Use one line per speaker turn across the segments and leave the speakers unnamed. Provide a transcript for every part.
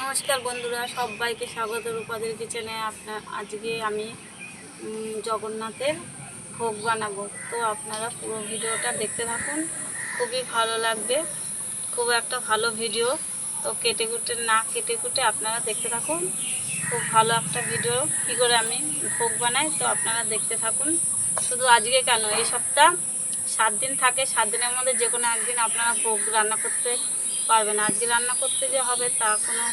নমস্কার বন্ধুরা, সবাইকে স্বাগত রূপাদের কিচেনে আপনার, আজকে আমি জগন্নাথের ভোগ বানাবো। তো আপনারা পুরো ভিডিওটা দেখতে থাকুন, খুবই ভালো লাগবে, খুব একটা ভালো ভিডিও। তো কেটে কুটে না কেটে কুটে আপনারা দেখতে থাকুন, খুব ভালো একটা ভিডিও, কী করে আমি ভোগ বানাই, তো আপনারা দেখতে থাকুন। শুধু আজকে কেন, এই সপ্তাহ সাত দিন থাকে, সাত দিনের মধ্যে যে কোনো একদিন আপনারা ভোগ রান্না করতে পারবেন আজকে রান্না করতে যে হবে তা কোনো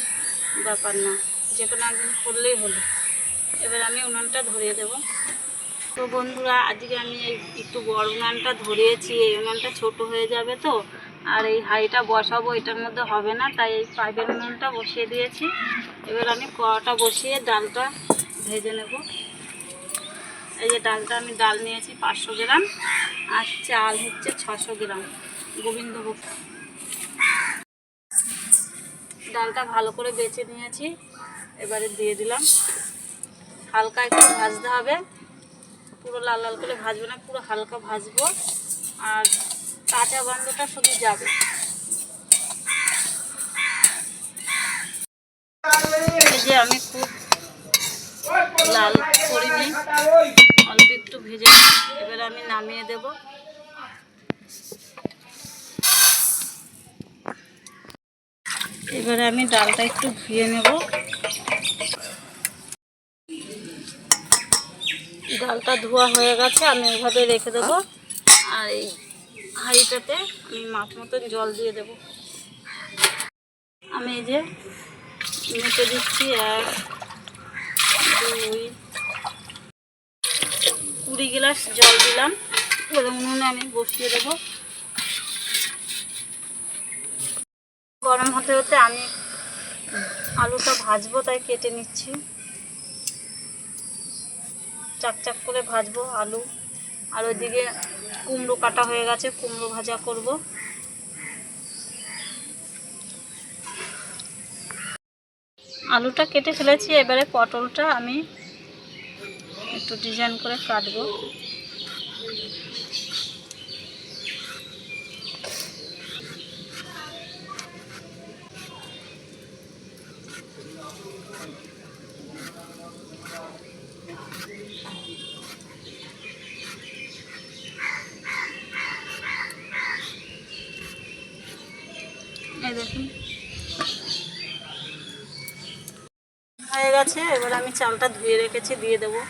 ব্যাপার না। যে কোনো একদিন করলেই হলো। এবার আমি উনানটা ধরিয়ে দেব। তো বন্ধুরা, আজকে আমি এই একটু বড় উনানটা ধরিয়েছি। এই উনানটা ছোট হয়ে যাবে তো। আর এই হাঁড়িটা বসাবো, এটার মধ্যে হবে না। তাই এই পাইপের উনানটা বসিয়ে দিয়েছি। এবার আমি কড়াটা বসিয়ে ডালটা ভেজে নেব। এই যে ডালটা আমি ডাল নিয়েছি পাঁচশো গ্রাম। আর চাল হচ্ছে ছশো গ্রাম। গোবিন্দভোগ। ডালটা ভালো করে বেছে নিয়েছি। এবারে দিয়ে দিলাম। হালকা একটু ভাজতে হবে। পুরো লাল লাল করে ভাজবো না, পুরো হালকা ভাজবো। আর কাঁচা গন্ধটা শুধু যাবে। যে আমি খুব লাল করিনি, অল্প একটু ভেজে। এবারে আমি নামিয়ে দেব। এবারে আমি ডালটা একটু ধুয়ে নেব। ডালটা ধোয়া হয়ে গেছে, আমি এভাবে রেখে দেব। আর এই হাঁড়িটাতে আমি মাছ মতন জল দিয়ে দেব। আমি এই যে মেপে দিচ্ছি, এক, দুই, কুড়ি গ্লাস জল দিলাম। এবার উনুনে আমি বসিয়ে দেবো। গরম হতে হতে আমি আলুটা ভাজবো, তাই কেটে নিচ্ছি। চাক চাক করে ভাজবো আলু। আর ওইদিকে কুমড়ো কাটা হয়ে গেছে, কুমড়ো ভাজা করব। আলুটা কেটে ফেলেছি, এবারে পটলটা আমি একটু ডিজাইন করে কাটবো এই দেখুন হয়ে গেছে, এবার আমি চালটা ধুয়ে রেখেছি, দিয়ে দেবো।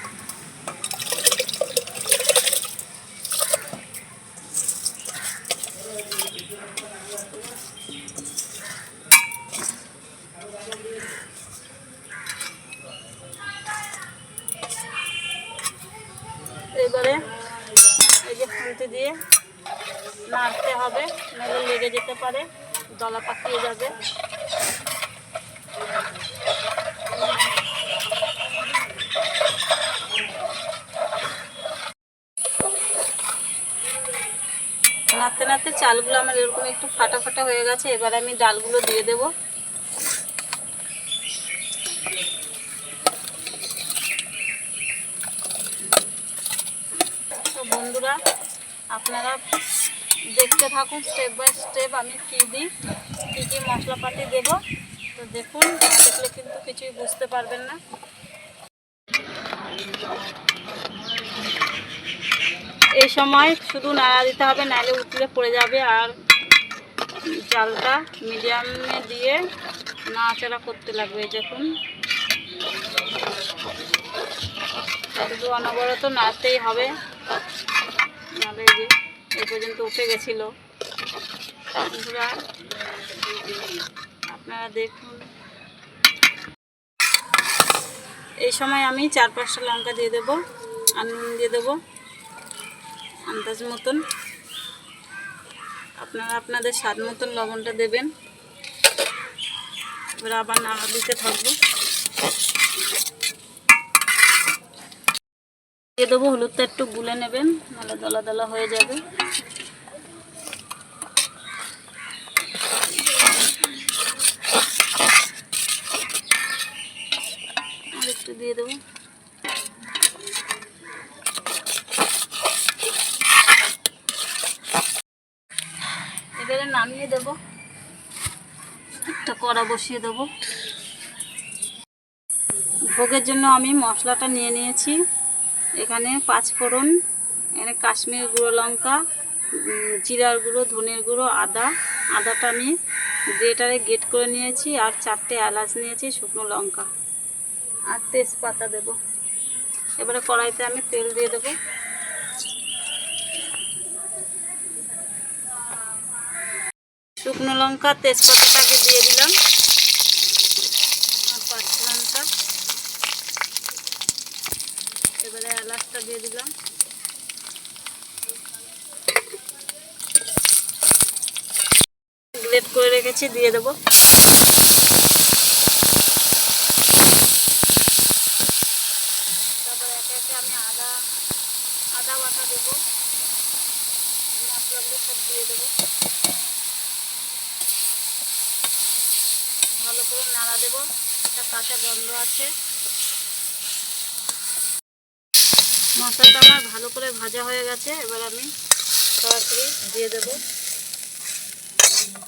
এবারে এই যে দিয়ে নাড়তে হবে, নাহলে লেগে যেতে পারে, দলা পাকিয়ে যাবে। নাড়তে নাড়তে চালগুলো আমার এরকম একটু ফাটা ফাটা হয়ে গেছে, এবার আমি ডালগুলো দিয়ে দেব। তো বন্ধুরা, আপনারা দেখতে থাকুন স্টেপ বাই স্টেপ আমি কী দিই, কী কী মশলাপাতি দেব। তো দেখুন, দেখলে কিন্তু কিছুই বুঝতে পারবেন না। এই সময় শুধু নাড়া দিতে হবে নাহলে উঠলে পড়ে যাবে আর চালটা মিডিয়ামে দিয়ে নাড়াচাড়া করতে লাগবে দেখুন। শুধু অনবরত নাড়তেই হবে। নাহলে যে, এ পর্যন্ত উঠে গেছিল। আপনারা দেখুন। এই সময় আমি চার পাঁচটা লঙ্কা দিয়ে দেবো, আর নুন দিয়ে দেবো। আন্দাজ মতন। আপনারা আপনাদের স্বাদ মতন লবণটা দেবেন। এবার আবার নাড়া দিতে থাকব। দিয়ে দেবো হলুদটা একটু গুলে নেবেন, নাহলে দলা দলা হয়ে যাবে। একটু দিয়ে দেবো এবারে নামিয়ে দেবো। একটা কড়া বসিয়ে দেবো। ভোগের জন্য আমি মশলাটা নিয়ে নিয়েছি। এখানে পাঁচ ফোড়ন এখানে কাশ্মীর গুঁড়ো লঙ্কা জিরার গুঁড়ো, ধনের গুঁড়ো, আদা। আদাটা আমি গ্রেটারে গেট করে নিয়েছি আর চারটে এলাচ নিয়েছি, শুকনো লঙ্কা। আর তেজপাতা দেব। এবারে কড়াইতে আমি তেল দিয়ে দেবো। শুকনো লঙ্কা তেজপাতাটাকে দিয়ে দিলাম। পাঁচফোড়নটা এবারে এলাচটা দিয়ে দিলাম। গ্রেট করে রেখেছি, দিয়ে দেবো। আমি আদা আদা বাটা দেবো। মশলাগুলো সব দিয়ে দেবো। ভালো করে নাড়া দেবো। একটা কাঁচা গন্ধ আছে। মশলাটা আমার ভালো করে ভাজা হয়ে গেছে। এবার আমি সরাসরি দিয়ে দেবো।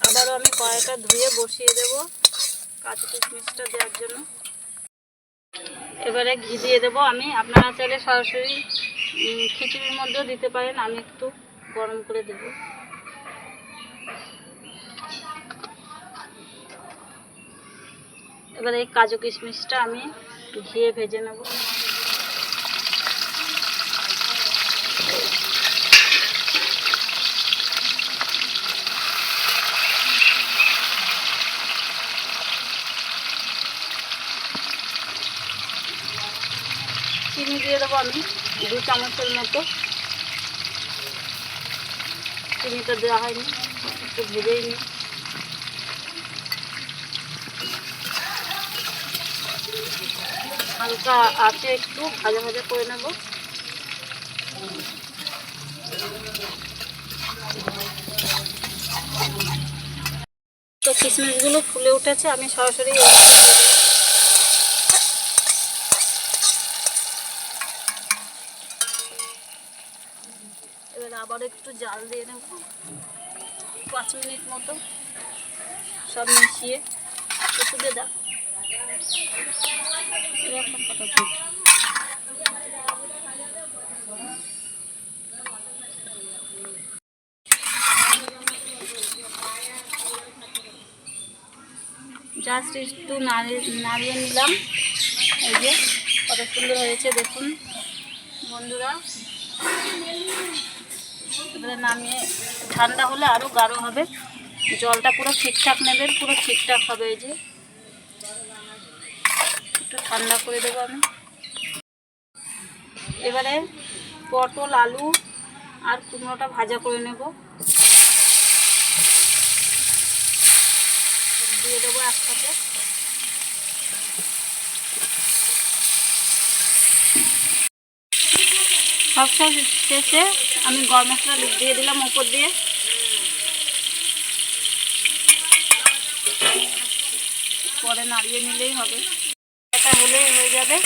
আবারও আমি কড়াইটা ধুয়ে বসিয়ে দেব কাঁচা কিশমিশটা দেওয়ার জন্য। এবারে ঘি দিয়ে দেবো আমি। আপনারা চাইলে সরাসরি খিচুড়ির মধ্যেও দিতে পারেন। আমি একটু গরম করে দেবো। এবারে এই কাজু কিশমিশটা আমি ঘিয়ে ভেজে নেব। চিনি দিয়ে দেবো আমি দু চামচের মতো। চিনিটা দেওয়া হয়নি, একটু ভেজেই নিই। হালকা আছে একটু ভাজা ভাজা করে নেব। তো কিশমিশগুলো ফুলে উঠেছে, আমি সরাসরি। এবার আবার একটু জাল দিয়ে নেব। পাঁচ মিনিট মতো সব মিশিয়ে। একটু দিয়ে জাস্ট একটু নাড়িয়ে নিলাম। এই যে, কত সুন্দর হয়েছে, দেখুন বন্ধুরা। এবারে নামিয়ে, ঠান্ডা হলে আরও গাঢ় হবে। জলটা পুরো ঠিকঠাক নেবেন পুরো ঠিকঠাক হবে এই যে। একটু ঠান্ডা করে দেবো আমি। এবারে পটল, আলু আর কুমড়োটা ভাজা করে নেব। দিয়ে দেবো একসাথে। সব শেষে আমি গরম মশলা দিয়ে দিলাম উপর দিয়ে। পরে নাড়িয়ে নিলেই হবে। হলেই হয়ে যাবে।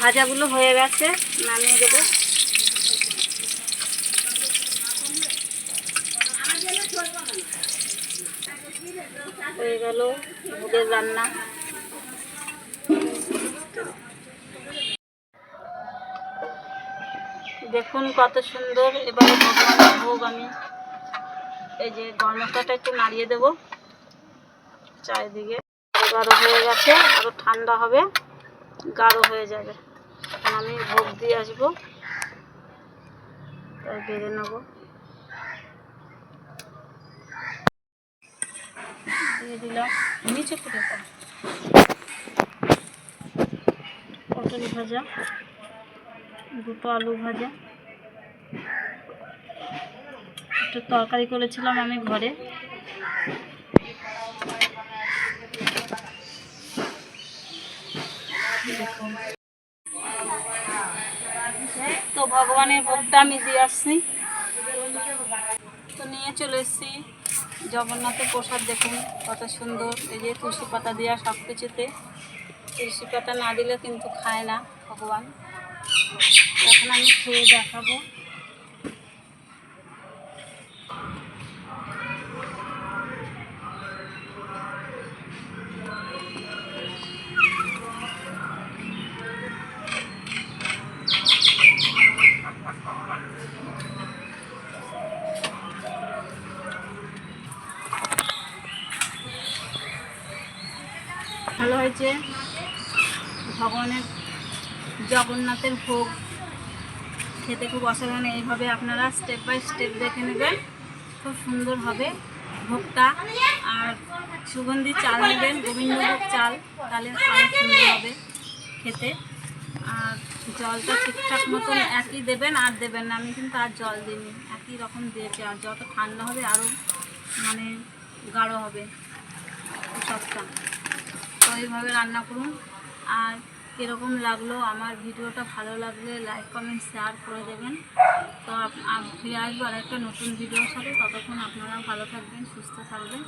ভাজাগুলো হয়ে গেছে, নামিয়ে দেবো। হয়ে গেল ভোগের রান্না। দেখুন কত সুন্দর, এবারে ভোগ আমি। এই যে গরম একটু নাড়িয়ে দেবো। চারিদিকে। গাঢ় হয়ে গেছে আরও ঠান্ডা হবে, গাঢ় হয়ে যাবে। আমি ভোগ দিয়ে আসব। তাই বেড়ে নেব। দিয়ে দিলাম নিচে দাও। পটল ভাজা, দুটো আলু ভাজা। একটু তরকারি করেছিলাম আমি ঘরে দেখুন। ভগবানের ভোগটা আমি দিয়ে আসছি। তো নিয়ে চলে এসেছি। জগন্নাথের প্রসাদ দেখুন, কত সুন্দর। এই যে তুলসী পাতা দেওয়া সব কিছুতে তুলসী পাতা না দিলে কিন্তু খায় না ভগবান। এখন আমি খেয়ে দেখাবো। জগন্নাথের ভোগ খেতে খুব অসাধারণ। এইভাবে আপনারা স্টেপ বাই স্টেপ দেখে নেবেন। খুব সুন্দর হবে ভোগটা। আর সুগন্ধি চাল নেবেন, গোবিন্দভোগ চাল, তাহলে আরও সুন্দর হবে খেতে। আর জলটা ঠিকঠাক মতন একই দেবেন, আর দেবেন না। আমি কিন্তু আর জল দিইনি। একই রকম দিয়েছি, আর যত ঠান্ডা হবে আরও মানে গাঢ় হবে সবটা। তো এইভাবে রান্না করুন। আর কীরকম লাগল? আমার ভিডিওটা ভালো লাগলে লাইক কমেন্ট শেয়ার করে দেবেন। তো ফিরে আসব আর একটা নতুন ভিডিও সাথে। ততক্ষণ আপনারা ভালো থাকবেন, সুস্থ থাকবেন।